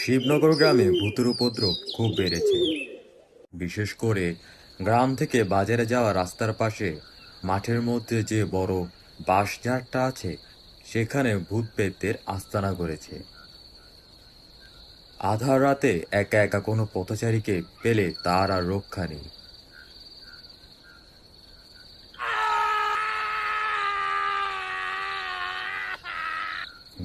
শিবনগর গ্রামে ভূতের উপদ্রব খুব বেড়েছে। বিশেষ করে গ্রাম থেকে বাজারে যাওয়া রাস্তার পাশে, মাঠের মধ্যে যে বড় বাঁশঝাড়টা আছে, সেখানে ভূত পেতদের আস্তানা করেছে। আধার রাতে একা একা কোনো পথচারীকে পেলে তার আর রক্ষা নেই।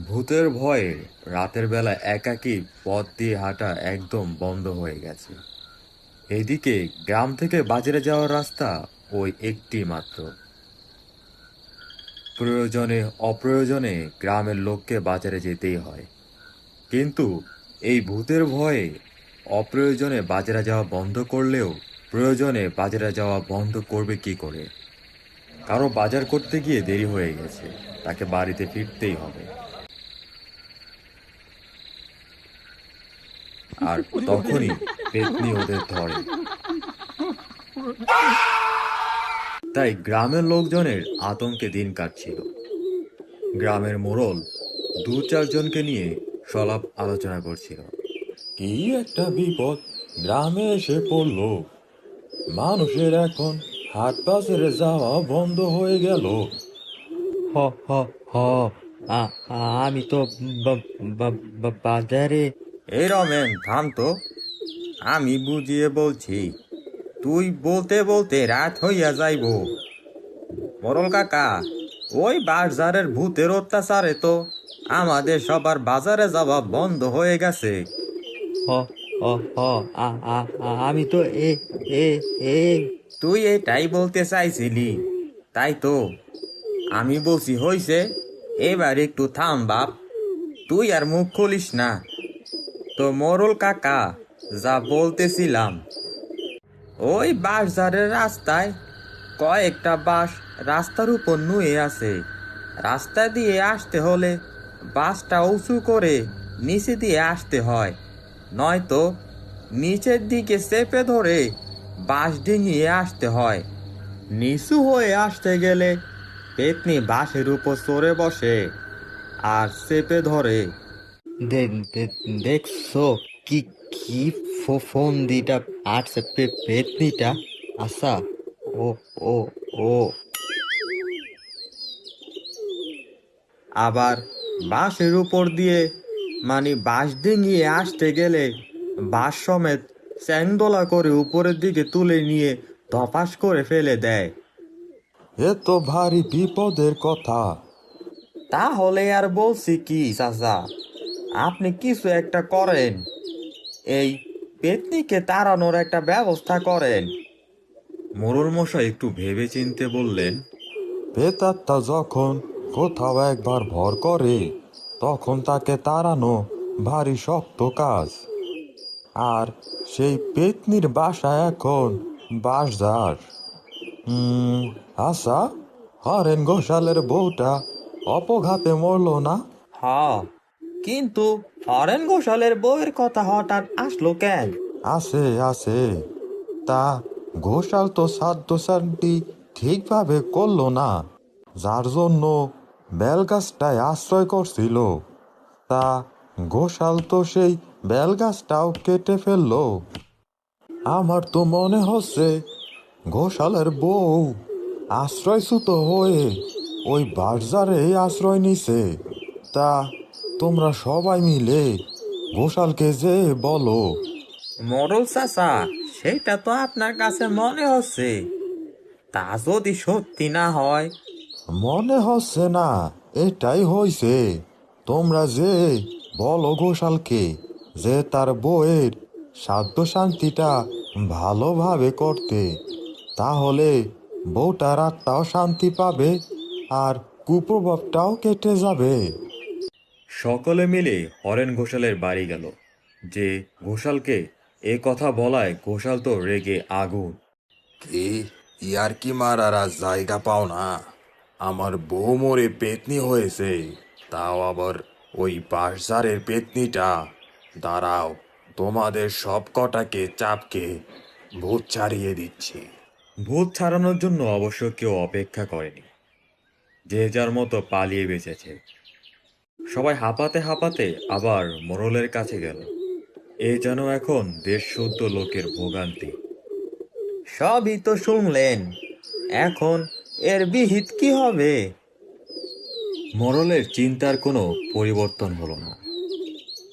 ভূতের ভয়ে রাতের বেলা একাকী পথ দিয়ে হাঁটা একদম বন্ধ হয়ে গেছে। এদিকে গ্রাম থেকে বাজারে যাওয়ার রাস্তা ওই একটি মাত্র। প্রয়োজনে অপ্রয়োজনে গ্রামের লোককে বাজারে যেতেই হয়। কিন্তু এই ভূতের ভয়ে অপ্রয়োজনে বাজারে যাওয়া বন্ধ করলেও প্রয়োজনে বাজারে যাওয়া বন্ধ করবে কি করে? কারও বাজার করতে গিয়ে দেরি হয়ে গেছে, তাকে বাড়িতে ফিরতেই হবে। আর তখনই পেতনি ওদের ধরে। তাই গ্রামের লোকজনের আতঙ্কে দিন কাটছিল। গ্রামের মোড়ল দু চারজনকে নিয়ে সলাপ আলোচনা করছিল। কি একটা বিপদ গ্রামে এসে পড়ল। মানুষের এখন হাট বাজারে যাওয়া বন্ধ হয়ে গেল। হ হ হ। আমি তো বাজারে এই রমেন থাম তো আমি বুঝিয়ে বলছি তুই বলতে বলতে রাত হইয়া যাইব। মরল কাকা ওই বাজারের ভূতের অত্যাচারে তো আমাদের সবার বাজারে যাওয়া বন্ধ হয়ে গেছে। হ হ হ আ- আ- আ- আমি তো এ এ এ। তুই এটাই বলতে চাইছিলি তাই তো। আমি বলছি হইছে এবার একটু থাম বাপ তুই আর মুখ খুলিস না। তো মরল কাকা, যা বলতেছিলাম। ওই বাঁশঝাড়ের রাস্তায় কয়েকটা বাঁশ রাস্তার উপর নুয়ে আছে। রাস্তা দিয়ে আসতে হলে বাসটা উঁচু করে নিচে দিয়ে আসতে হয়। নয়তো নিচের দিকে চেপে ধরে বাঁশ ডিঙিয়ে আসতে হয়। নিচু হয়ে আসতে গেলে পেতনি বাঁশের উপর চড়ে বসে আর চেপে ধরে। দেখছ কি কি ফোন দিটা আটছে পে- পেতনিটা? আচ্ছা ও ও ও। আবার বাঁশের উপর দিয়ে মানে বাঁশ ডিঙিয়ে আসতে গেলে বাঁশ সমেত চ্যাংদোলা করে উপরের দিকে তুলে নিয়ে ধপাস করে ফেলে দেয়। এ তো ভারী বিপদের কথা। তাহলে আর বলছি কি চাচা? আপনি কিছু একটা করেন। এই পেতনিকে তাড়ানোর একটা ব্যবস্থা করেন। মোরল মশাই একটু ভেবে চিনতে বললেন বেতাত্তা যখন কোথাও একবার ভর করে তখন তাকে তাড়ানো ভারী শক্ত কাজ। আর সেই পেতনির বাসা এখন বাসদার আচ্ছা হরেন ঘোষালের বউটা অপঘাতে মরল না? হ কিন্তু হরেন ঘোষালের বউয়ের কথা হঠাৎ আসলো কেন? আছে আছে তা ঘোষাল তো সাধ্য শান্তি ঠিকভাবে করল না, যার জন্য বেলগাছটায় আশ্রয় করছিল। তা ঘোষাল তো সেই বেলগাছটাও কেটে ফেলল। আমার তো মনে হচ্ছে ঘোষালের বউ আশ্রয়চ্যুত হয়ে ওই বাজারে আশ্রয় নিছে। তা তোমরা সবাই মিলে ঘোষালকে যে বলো। মরল চাচা সেটা তো আপনার কাছে মনে হচ্ছে। তা যদি সত্যি না হয়? মনে হচ্ছে না এটাই হয়েছে তোমরা যে বলো ঘোষালকে যে তার বউয়ের সাধ্য শান্তিটা ভালোভাবে করতে তাহলে বউটার আত্মাও শান্তি পাবে আর কুপ্রভাবটাও কেটে যাবে। সকলে মিলে হরেন ঘোষালের বাড়ি গেল যে ঘোষালকে এ কথা বলায় ঘোষাল তো রেগে আগুন। কি? ইয়ার কি মারার আর জায়গা পাও না? আমার বউ মরে পেতনি হয়েছে তাও আবার ওই বাঁশঝাড়ের পেতনিটা। দাঁড়াও তোমাদের সব কটাকে চাপকে ভূত ছাড়িয়ে দিচ্ছি। ভূত ছাড়ানোর জন্য অবশ্য কেউ অপেক্ষা করেনি। যে যার মতো পালিয়ে বেঁচেছে। সবাই হাঁপাতে হাঁপাতে আবার মোরলের কাছে গেল। এ যেন এখন দেশ শুদ্ধ লোকের ভোগান্তি। সবই তো শুনলেন এখন এর বিহিত কি হবে? মোরলের চিন্তার কোনো পরিবর্তন হলো না।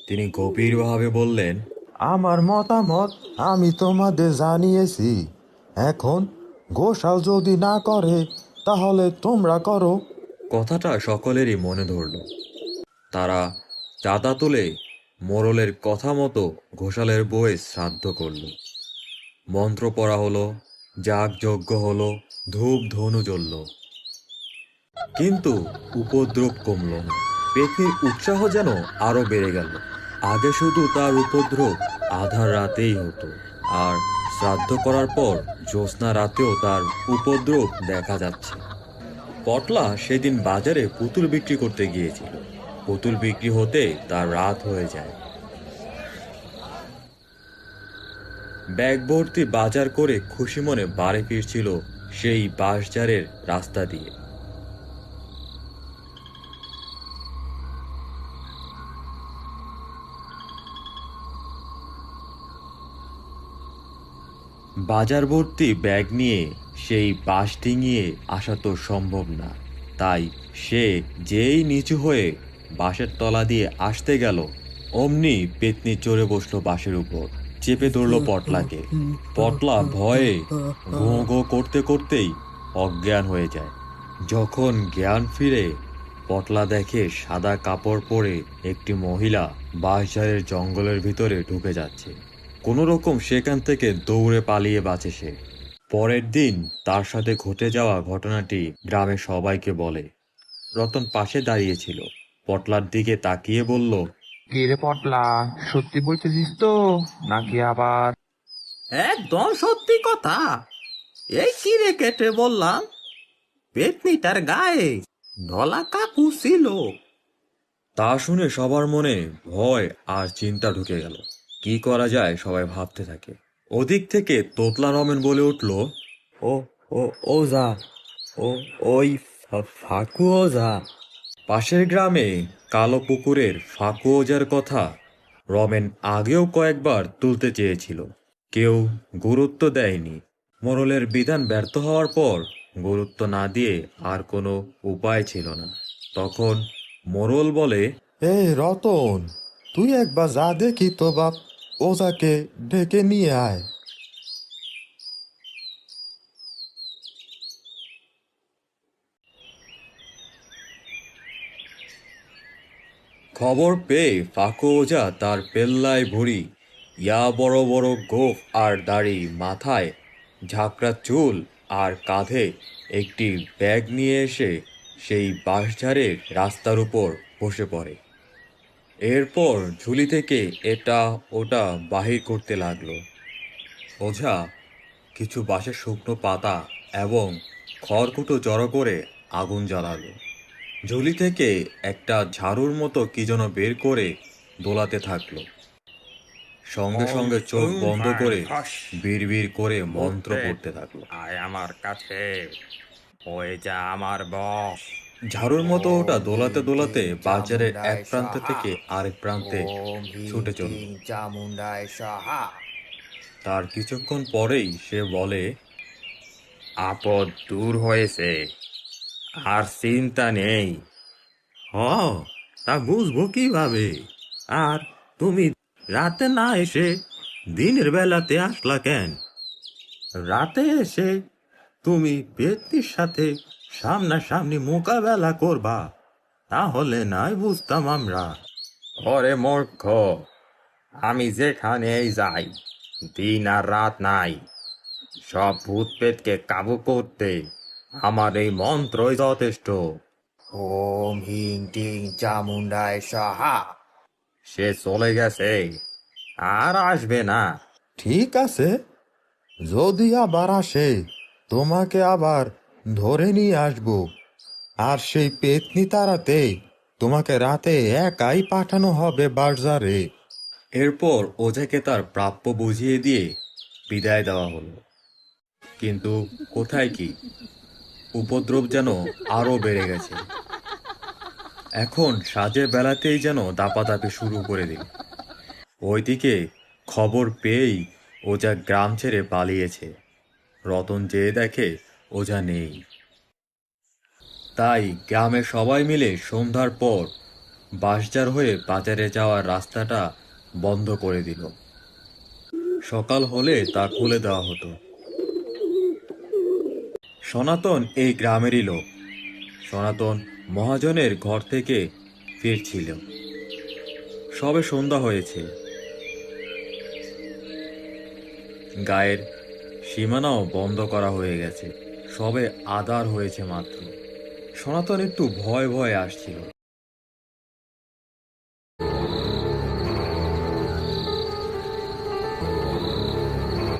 তিনি গভীরভাবে বললেন আমার মতামত আমি তোমাদের জানিয়েছি। এখন গোসাল যদি না করে তাহলে তোমরা করো। কথাটা সকলেরই মনে ধরল। তারা চাঁদা তুলে মোরলের কথা মতো ঘোষালের বউয়ে শ্রাদ্ধ করল। মন্ত্র পড়া হলো যাগ যজ্ঞ হলো, ধূপ ধনু জ্বলল। কিন্তু উপদ্রব কমল না। পেতনির উৎসাহ যেন আরও বেড়ে গেল। আগে শুধু তার উপদ্রব আধার রাতেই হতো। আর শ্রাদ্ধ করার পর জ্যোৎস্না রাতেও তার উপদ্রব দেখা যাচ্ছে। পটলা সেদিন বাজারে পুতুল বিক্রি করতে গিয়েছিল। পুতুল বিক্রি হতে তার রাত হয়ে যায়। ব্যাগ ভর্তি বাজার করে খুশি মনে বাড়ি ফিরছিল সেই বাঁশঝাড়ের রাস্তা দিয়ে। বাজার ভর্তি ব্যাগ নিয়ে সেই বাঁশ ডিঙিয়ে আসা তো সম্ভব না। তাই সে যেই নিচু হয়ে বাঁশের তলা দিয়ে আসতে গেল, অমনি পেতনি চড়ে বসল বাঁশের উপর, চেপে ধরলো পটলাকে। পটলা ভয়ে ঘো ঘো করতে করতেই অজ্ঞান হয়ে যায়। যখন জ্ঞান ফিরে, পটলা দেখে সাদা কাপড় পরে একটি মহিলা বাঁশঝাড়ের জঙ্গলের ভিতরে ঢুকে যাচ্ছে। কোনো রকম সেখান থেকে দৌড়ে পালিয়ে বাঁচে সে। পরের দিন তার সাথে ঘটে যাওয়া ঘটনাটি গ্রামের সবাইকে বলে। রতন পাশে দাঁড়িয়েছিল পটলার দিকে তাকিয়ে বলল কি রে পটলা সত্যি বলতেছিস তো? নাকি আবার? একদম সত্যি কথা। এই কিরে কেটে বললাম? পেতনিটার গায়ে ধলা কাকু ছিল। তা শুনে সবার মনে ভয় আর চিন্তা ঢুকে গেল। কি করা যায় সবাই ভাবতে থাকে। ওদিক থেকে তোতলা রমেন বলে উঠল ও ও ওজা ও ওই ফাকু ওজা পাশের গ্রামে কালো পুকুরের ফাঁকু ওজার কথা রমেন আগেও কয়েকবার তুলতে চেয়েছিল। কেউ গুরুত্ব দেয়নি। মোরলের বিধান ব্যর্থ হওয়ার পর গুরুত্ব না দিয়ে আর কোনো উপায় ছিল না। তখন মোরল বলে, এই রতন, তুই একবার যা দেখি তো বাপ ওজাকে ডেকে নিয়ে আয়। খবর পেয়ে ফাঁকু ওঝা তার পেল্লায় ভুড়ি, ইয়া বড় বড় গোফ আর দাড়ি মাথায় ঝাঁকড়া চুল আর কাঁধে একটি ব্যাগ নিয়ে এসে সেই বাঁশঝাড়ের রাস্তার উপর বসে পড়ে। এরপর ঝুলি থেকে এটা ওটা বাহির করতে লাগল। ওঝা কিছু বাঁশের শুকনো পাতা এবং খড়কুটো জড়ো করে আগুন জ্বালালো। ঝুলি থেকে একটা ঝাড়ুর মতো কি যেন বের করে দোলাতে থাকল। সঙ্গে সঙ্গে চোখ বন্ধ করে বিড়বিড় করে মন্ত্র পড়তে থাকল। আয় আমার কাছে ওই যা আমার বস। ঝাড়ুর মতো ওটা দোলাতে দোলাতে বাজারের এক প্রান্ত থেকে আরেক প্রান্তে ছুটে সাহা। তার কিছুক্ষণ পরেই সে বলে আপদ দূর হয়েছে। আর চিন্তা নেই। হ, তা বুঝব কীভাবে? আর তুমি রাতে না এসে দিনের বেলাতে আসলা কেন? রাতে এসে তুমি ব্যক্তির সাথে সামনাসামনি মোকাবেলা করবা, তাহলে নাই বুঝতাম আমরা। ওরে মূর্খ, আমি যেখানেই যাই, দিন আর রাত নাই। সব ভূত পেটকে কাবু করতে আমার এই মন্ত্রই যথেষ্ট। ওম হিং টিং চামুন্ডায় সাহা। সে চলে গেছে আর আসবে না। ঠিক আছে যদি আবার আসে তোমাকে আবার ধরে নিয়ে আসব। আর সেই পেতনি তারাতে তোমাকে রাতে একাই পাঠানো হবে বাজারে এরপর ওঝাকে তার প্রাপ্য বুঝিয়ে দিয়ে বিদায় দেওয়া হলো। কিন্তু কোথায় কি? উপদ্রব যেন আরও বেড়ে গেছে। এখন সাজের বেলাতেই যেন দাপাদাপি শুরু করে দিল। ওইদিকে খবর পেয়েই ওজা গ্রাম ছেড়ে পালিয়েছে। রতন যেয়ে দেখে ওজা নেই। তাই গ্রামের সবাই মিলে সন্ধ্যার পর বাঁশজার হয়ে বাজারে যাওয়ার রাস্তাটা বন্ধ করে দিল। সকাল হলে তা খুলে দেওয়া হতো। সনাতন এই গ্রামেরই লোক। সনাতন মহাজনের ঘর থেকে ফিরছিল। সবে সন্ধ্যা হয়েছে। গায়ের সীমানাও বন্ধ করা হয়ে গেছে। সবে আদার হয়েছে মাত্র। সনাতন একটু ভয় ভয়ে আসছিল।